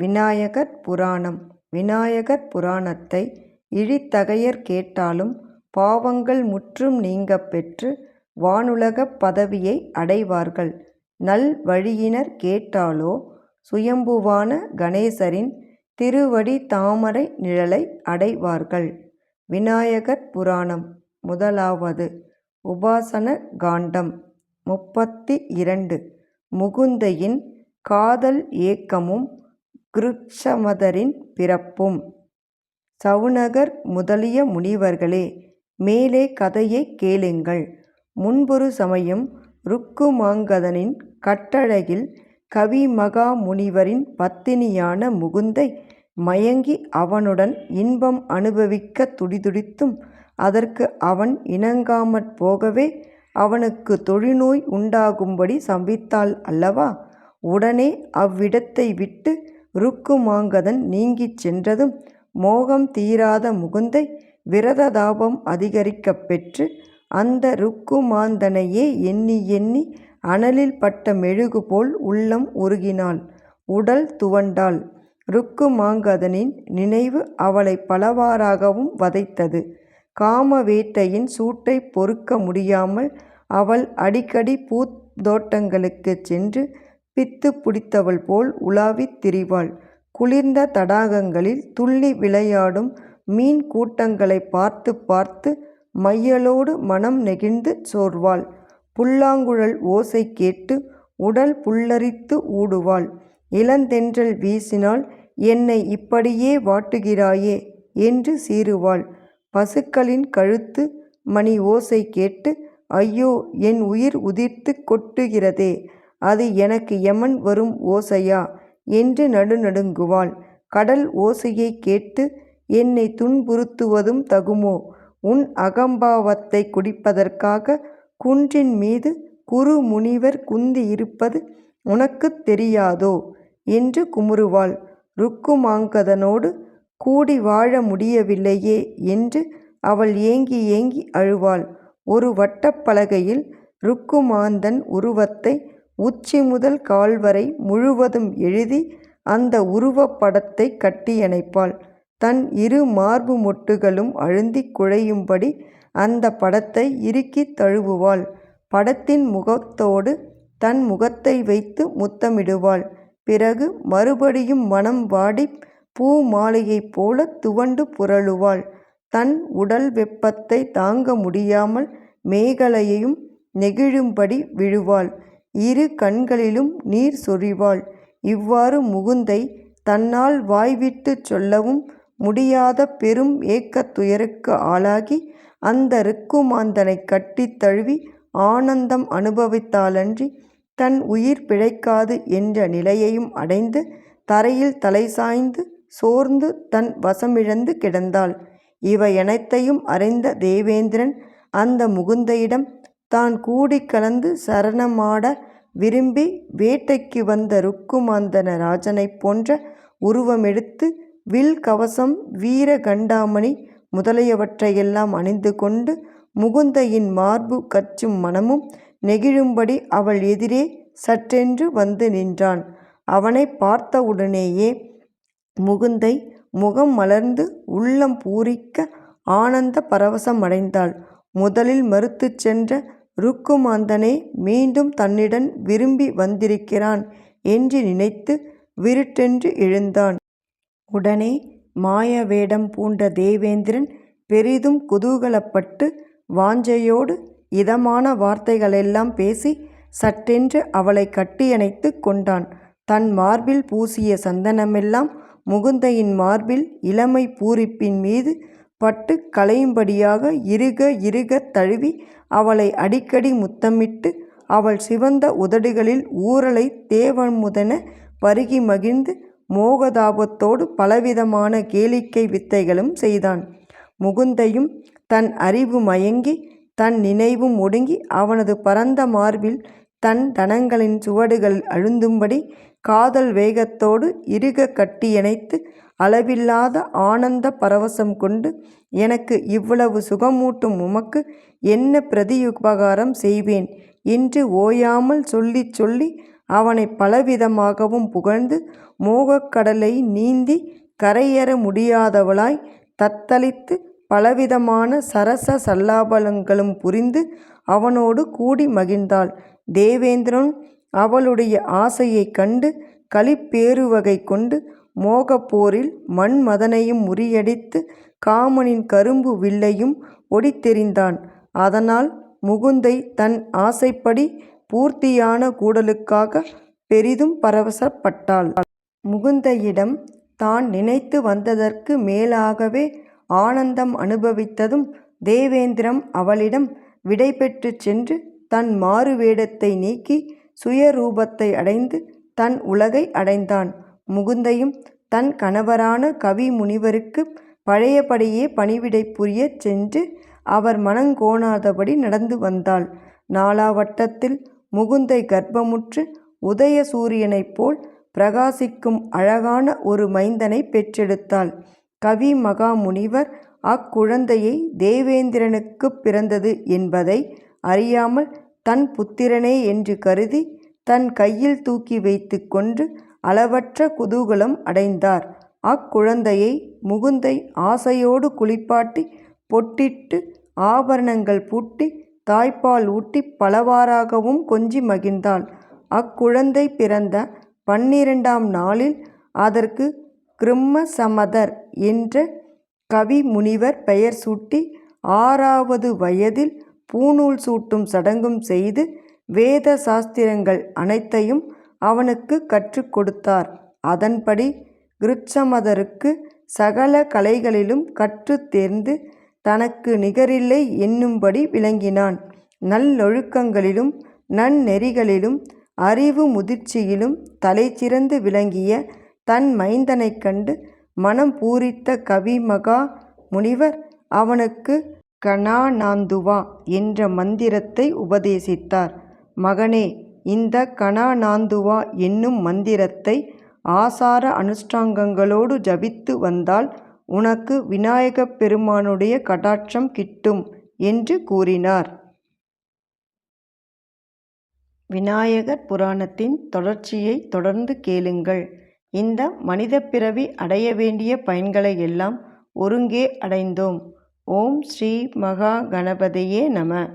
விநாயகர் புராணம் விநாயகர் புராணத்தை இழித்தகையர் கேட்டாலும் பாவங்கள் முற்றும் நீங்க பெற்று வானுலகப் பதவியை அடைவார்கள். நல் வழியினர் கேட்டாலோ சுயம்புவான கணேசரின் திருவடி தாமரை நிழலை அடைவார்கள். விநாயகர் புராணம் முதலாவது உபாசன காண்டம் முப்பத்தி இரண்டு முகுந்தையின் காதல் ஏக்கமும் கிருட்சமதரின் பிறப்பும். சவுனகர் முதலிய முனிவர்களே மேலே கதையைக் கேளுங்கள். முன்பொரு சமயம் ருக்குமாங்கதனின் கட்டழகில் கவிமகா முனிவரின் பத்தினியான முகுந்தை மயங்கி அவனுடன் இன்பம் அனுபவிக்கத் துடிதுடித்தும் அதற்கு அவன் இணங்காமற் போகவே அவனுக்கு தொழுநோய் உண்டாகும்படி சம்பித்தாள் அல்லவா? உடனே அவ்விடத்தை விட்டு ருக்குமாங்கதன் நீங்கிச் சென்றதும் மோகம் தீராத முகுந்தை விரத தாபம் அதிகரிக்கப் பெற்று அந்த ருக்குமாந்தனையே எண்ணி எண்ணி அனலில் பட்ட மெழுகு போல் உள்ளம் உருகினாள் உடல் துவண்டாள். ருக்குமாங்கதனின் நினைவு அவளை பலவாறாகவும் வதைத்தது. காம வேட்டையின் சூட்டைப் பொறுக்க முடியாமல் அவள் அடிக்கடி பூந்தோட்டங்களுக்குச் சென்று பித்து பிடித்தவள் போல் உலாவித் திரிவாள். குளிர்ந்த தடாகங்களில் துள்ளி விளையாடும் மீன் கூட்டங்களை பார்த்து பார்த்து மையலோடு மனம் நெகிழ்ந்து சோர்வாள். புல்லாங்குழல் ஓசை கேட்டு உடல் புல்லரித்து ஊடுவாள். இளந்தென்றல் வீசினால் என்னை இப்படியே வாட்டுகிறாயே என்று சீறுவாள். பசுக்களின் கழுத்து மணி ஓசை கேட்டு ஐயோ என் உயிர் உதிர்த்துக் கொட்டுகிறதே அது எனக்கு யமன் வரும் ஓசையா என்று நடுநடுங்குவாள். கடல் ஓசையைக் கேட்டு என்னை துன்புறுத்துவதும் தகுமோ உன் அகம்பாவத்தைக் குடிப்பதற்காக குன்றின் மீது குரு முனிவர் குந்தி இருப்பது உனக்குத் தெரியாதோ? என்று குமுறுவாள். ருக்குமாங்கதனோடு கூடி வாழ முடியவில்லையே என்று அவள் ஏங்கி ஏங்கி அழுவாள். ஒரு வட்டப்பலகையில் ருக்குமாந்தன் உருவத்தை உச்சி முதல் கால்வரை முழுவதும் எழுதி அந்த உருவப்படத்தை கட்டியணைப்பாள். தன் இரு மார்பு மொட்டுகளும் அழுந்திக் குழையும்படி அந்த படத்தை இறுக்கித் தழுவுவாள். படத்தின் முகத்தோடு தன் முகத்தை வைத்து முத்தமிடுவாள். பிறகு மறுபடியும் மனம் வாடிப் பூ மாலையைப் போல துவண்டு புரளுவாள். தன் உடல் வெப்பத்தை தாங்க முடியாமல் மேகலையையும் நெகிழும்படி விழுவாள். இரு கண்களிலும் நீர் சொரிவாள். இவ்வாறு முகுந்தை தன்னால் வாய்விட்டுச் சொல்லவும் முடியாத பெரும் ஏக்கத்துயருக்கு ஆளாகி அந்த ருக்குமாந்தனை கட்டித் தழுவி ஆனந்தம் அனுபவித்தாலன்றி தன் உயிர் பிழைக்காது என்ற நிலையையும் அடைந்து தரையில் தலை சாய்ந்து சோர்ந்து தன் வசமிழந்து கிடந்தாள். இவையனைத்தையும் அறிந்த தேவேந்திரன் அந்த முகுந்தையிடம் தான் கூடிக்கலந்து சரணமாட விரும்பி வேட்டைக்கு வந்த ருக்குமாந்தன ராஜனைப் போன்ற உருவமெடுத்து வில் கவசம் வீர கண்டாமணி முதலியவற்றையெல்லாம் அணிந்து கொண்டு முகுந்தையின் மார்பு கச்சும் மனமும் நெகிழும்படி அவள் எதிரே சற்றென்று வந்து நின்றான். அவனை பார்த்தவுடனேயே முகுந்தை முகம் மலர்ந்து உள்ளம் பூரிக்க ஆனந்த பரவசமடைந்தாள். முதலில் மறுத்துச் சென்ற ருக்குமாந்தனே மீண்டும் தன்னிடம் விரும்பி வந்திருக்கிறான் என்று நினைத்து விருட்டென்று எழுந்தான். உடனே மாய வேடம் பூண்ட தேவேந்திரன் பெரிதும் குதூகலப்பட்டு வாஞ்சையோடு இதமான வார்த்தைகளெல்லாம் பேசி சட்டென்று அவளை கட்டியணைத்து கொண்டான். தன் மார்பில் பூசிய சந்தனமெல்லாம் முகுந்தையின் மார்பில் இளமை பூரிப்பின் மீது பட்டு கலையும்படியாக இறுக இறுகத் தழுவி அவளை அடிக்கடி முத்தமிட்டு அவள் சிவந்த உதடுகளில் ஊரலை தேவன்முதன பருகி மகிழ்ந்து மோகதாபத்தோடு பலவிதமான கேளிக்கை வித்தைகளும் செய்தான். முகுந்தையும் தன் அறிவு மயங்கி தன் நினைவும் ஒடுங்கி அவனது பரந்த மார்பில் தன் தனங்களின் சுவடுகள் அழுந்தும்படி காதல் வேகத்தோடு இறுக கட்டியணைத்து அளவில்லாத ஆனந்த பரவசம் கொண்டு எனக்கு இவ்வளவு சுகமூட்டும் உமக்கு என்ன பிரதியுபகாரம் செய்வேன் என்று ஓயாமல் சொல்லி சொல்லி அவனை பலவிதமாகவும் புகழ்ந்து மோகக்கடலை நீந்தி கரையேற முடியாதவளாய் தத்தளித்து பலவிதமான சரச சல்லாபலங்களும் புரிந்து அவனோடு கூடி மகிழ்ந்தாள். தேவேந்திரன் அவளுடைய ஆசையைக் கண்டு களிப்பேறுவகை கொண்டு மோகப்போரில் மண்மதனையும் மன்மதனையும் முறியடித்து காமனின் கரும்பு வில்லையும் ஒடித்தெறிந்தான். அதனால் முகுந்தை தன் ஆசைப்படி பூர்த்தியான கூடலுக்காக பெரிதும் பரவசப்பட்டாள். முகுந்தையிடம் தான் நினைத்து வந்ததற்கு மேலாகவே ஆனந்தம் அனுபவித்ததும் தேவேந்திரம் அவளிடம் விடைபெற்றுச் சென்று தன் மாறுவேடத்தை நீக்கி சுயரூபத்தை அடைந்து தன் உலகை அடைந்தான். முகுந்தையும் தன் கணவரான கவிமுனிவருக்குப் பழையபடியே பணிவிடை புரியச் சென்று அவர் மனங்கோணாதபடி நடந்து வந்தாள். நாளாவட்டத்தில் முகுந்தை கர்ப்பமுற்று உதய சூரியனைப் போல் பிரகாசிக்கும் அழகான ஒரு மைந்தனைப் பெற்றெடுத்தாள். கவி மகாமுனிவர் அக்குழந்தையை தேவேந்திரனுக்குப் பிறந்தது என்பதை அறியாமல் தன் புத்திரனே என்று கருதி தன் கையில் தூக்கி வைத்து கொண்டு அளவற்ற குதூகலம் அடைந்தார். அக்குழந்தையை முகுந்தை ஆசையோடு குளிப்பாட்டி பொட்டிட்டு ஆபரணங்கள் பூட்டி தாய்ப்பால் ஊட்டிப் பலவாறாகவும் கொஞ்சி மகிழ்ந்தாள். அக்குழந்தை பிறந்த பன்னிரண்டாம் நாளில் அதற்கு கிரும்மசமதர் என்ற கவி முனிவர் பெயர் சூட்டி ஆறாவது வயதில் பூநூல் சூட்டும் சடங்கும் செய்து வேத சாஸ்திரங்கள் அனைத்தையும் அவனுக்கு கற்றுக் கொடுத்தார். அதன்படி கிருட்சமதருக்கு சகல கலைகளிலும் கற்றுத் தேர்ந்து தனக்கு நிகரில்லை என்னும்படி விளங்கினான். நல்லொழுக்கங்களிலும் நன்னெறிகளிலும் அறிவு முதிர்ச்சியிலும் தலைச்சிறந்து விளங்கிய தன் மைந்தனைக் கண்டு மனம் பூரித்த கவிமகா முனிவர் அவனுக்கு கணாநாந்துவா என்ற மந்திரத்தை உபதேசித்தார். மகனே இந்த கணாநாந்துவா என்னும் மந்திரத்தை ஆசார அனுஷ்டாங்கங்களோடு ஜபித்து வந்தால் உனக்கு விநாயகப் பெருமானுடைய கடாட்சம் கிட்டும் என்று கூறினார். விநாயகர் புராணத்தின் தொடர்ச்சியைத் தொடர்ந்து கேளுங்கள். இந்த மனிதப் பிறவி அடைய வேண்டிய பயன்களை எல்லாம் ஒருங்கே அடைந்தோம். ஓம் ஸ்ரீ மகா கணபதியே நம